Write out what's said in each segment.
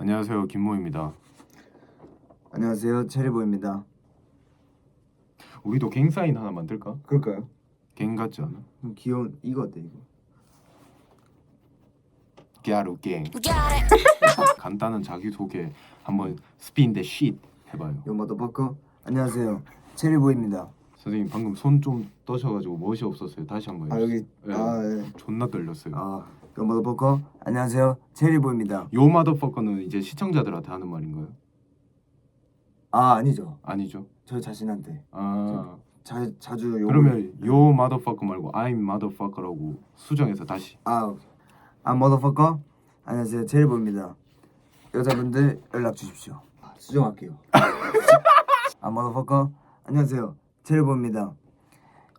안녕하세요 김모입니다. 안녕하세요 체리보입니다. 우리도 갱 사인 하나 만들까? 그럴까요? 갱 같지 않아? 음, 귀여운 이거 어때 이거? 깨아루 갱. 간단한 자기 소개 한번 스피인 데쉿 해봐요. 요 머더버커 안녕하세요 체리보입니다. 선생님 방금 손 좀 떠셔가지고 멋이 없었어요. 다시 한 번. 아 여기 네. 아 예. 존나 떨렸어요. 아 요 머더버커 안녕하세요 체리보입니다. 요 마더퍼커는 이제 시청자들한테 하는 말인가요? 아 아니죠 아니죠. 저 자신한테 아 자 자주 요 그러면 요 마더퍼커 말고 I'm 마더퍼커라고 수정해서 다시. 아, 아 머더버커 안녕하세요 체리보입니다. 여자분들 연락 주십시오. 아, 수정할게요. 아 머더버커 안녕하세요 체리보입니다.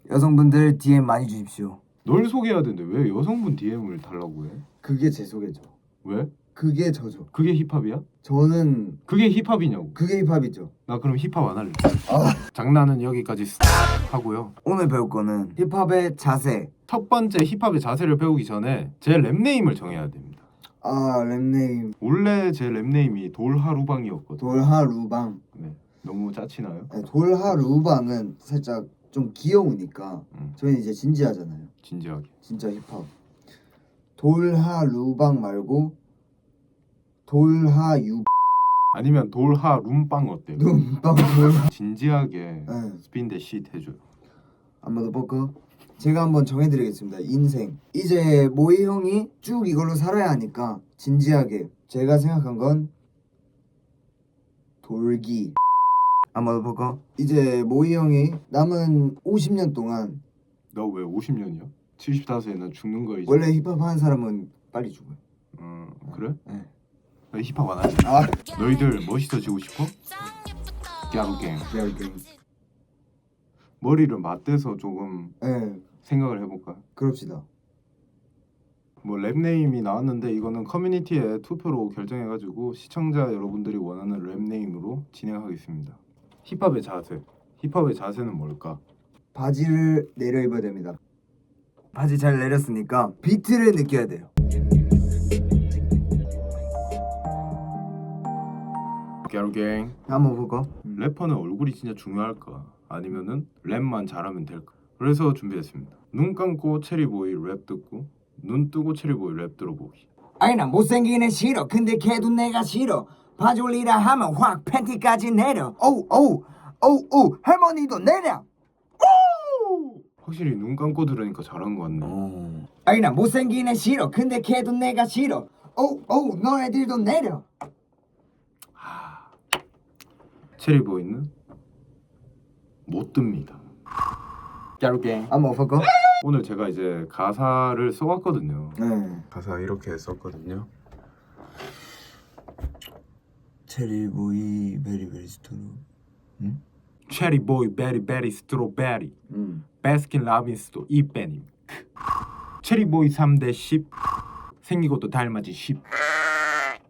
여성분들 DM 많이 주십시오. 널 소개해야 되는데 왜 여성분 DM을 달라고 해? 그게 제 소개죠. 왜? 그게 저죠. 그게 힙합이야? 저는 그게 힙합이냐고. 그게 힙합이죠. 나 그럼 힙합 안 할래. 아. 장난은 여기까지 하고요. 오늘 배울 거는 힙합의 자세. 첫 번째 힙합의 자세를 배우기 전에 제 랩네임을 정해야 됩니다. 아 랩네임 원래 제 랩네임이 돌하루방이었거든. 돌하루방. 네. 너무 짜치나요? 네, 돌하루방은 살짝 좀 귀여우니까 음, 저희는 이제 진지하잖아요. 진지하게. 진짜 힙합. 돌하루방 말고 돌하유 아니면 돌하 룸빵 어때요? 눈빵 돌. 진지하게 네. 스핀 대쉿 해줘요. 한번더 버커. 제가 한번 정해드리겠습니다. 인생. 이제 모이 형이 쭉 이걸로 살아야 하니까 진지하게. 제가 생각한 건 돌기. 한번더 버커. 이제 모이 형이 남은 50년 동안 너 왜 50년이야? 75세에 나 죽는 거 이제. 원래 힙합 하는 사람은 빨리 죽어요. 음 그래? 네. 나 힙합 안 하지. 아, 너희들 멋있어지고 싶어? 이렇게. 머리를 맞대서 조금 네, 생각을 해볼까? 그럽시다. 뭐 랩네임이 나왔는데 이거는 커뮤니티에 투표로 결정해가지고 시청자 여러분들이 원하는 랩네임으로 진행하겠습니다. 힙합의 자세. 힙합의 자세는 뭘까? 바지를 내려 입어야 됩니다. 바지 잘 내렸으니까 비트를 느껴야 돼요. 게로갱. 한번 볼까? 래퍼는 얼굴이 진짜 중요할까? 아니면은 랩만 잘하면 될까? 그래서 준비했습니다. 눈 감고 체리보이 랩 듣고 눈 뜨고 체리보이 랩 들어보기. 아니 나 못생긴 애 싫어 근데 걔도 내가 싫어 올리라 하면 확 팬티까지 내려 어우 할머니도 내려 확실히 눈 감고 들으니까 잘한 것 같네. 아니 나 못생긴 애 싫어 근데 걔도 내가 싫어 어우 너네들도 내려 체리 보이는 못 듭니다. 깨로갱. 한번 볼까? 오늘 제가 이제 가사를 써왔거든요. 네 가사 이렇게 썼거든요. 체리보이 베리베리 스토로. 체리보이 베리베리 스트로베리. 음. 베스킨 라빈스도 이빼님 체리보이 3대 10 생긴 것도 닮아진 10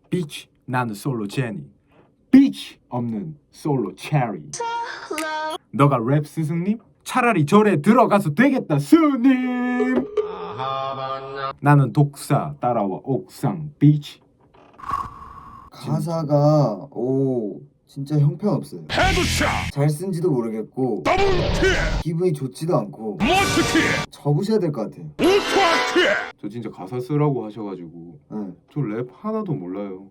비치 나는 솔로 제니. 비치 없는 솔로 체리. 너가 랩 스승님? 차라리 절에 들어가서 되겠다 스님. 나는 독사 따라와 옥상 비치 가사가 오 진짜 형편없어요. 잘 쓴지도 모르겠고 기분이 좋지도 않고. 접으셔야 될 것 같아요. 저 진짜 가사 쓰라고 하셔가지고. 네. 저 랩 하나도 몰라요.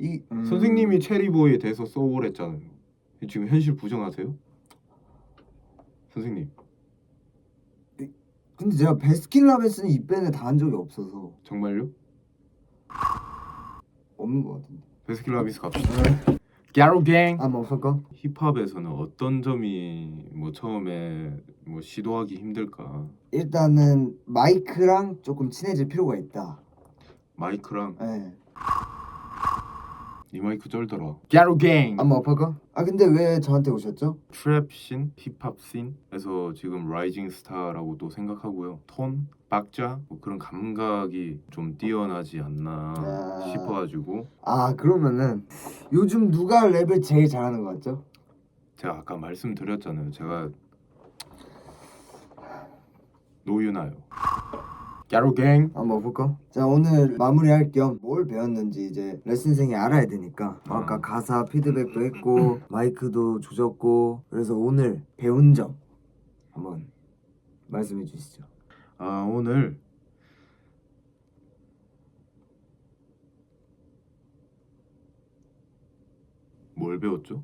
이 음, 선생님이 체리보이에 대해서 써오랬잖아요. 지금 현실 부정하세요? 선생님. 근데 제가 베스킨라빈스는 이 밴에 다 한 적이 없어서. 정말요? 없는 것 같은데 베스킨라빈스 갑시다. 갸루갱. 아 먹을까? 힙합에서는 어떤 점이 뭐 처음에 뭐 시도하기 힘들까? 일단은 마이크랑 조금 친해질 필요가 있다 마이크랑 네. 이 마이크 쩔더라. 갸루갱. 아 먹을까? 아 근데 왜 저한테 오셨죠? 트랩씬, 힙합씬에서 지금 라이징 스타라고 또 생각하고요. 톤, 박자 뭐 그런 감각이 좀 뛰어나지 않나 아. 싶어가지고 아 그러면은 요즘 누가 랩을 제일 잘하는 것 같죠? 제가 아까 말씀드렸잖아요. 제가 노유나요. 야로갱 한번 볼까? 자 오늘 마무리할 겸 뭘 배웠는지 이제 레슨생이 알아야 되니까 뭐 아까 음. 가사 피드백도 했고 마이크도 조졌고 그래서 오늘 배운 점 한번 말씀해 주시죠 아 오늘 뭘 배웠죠?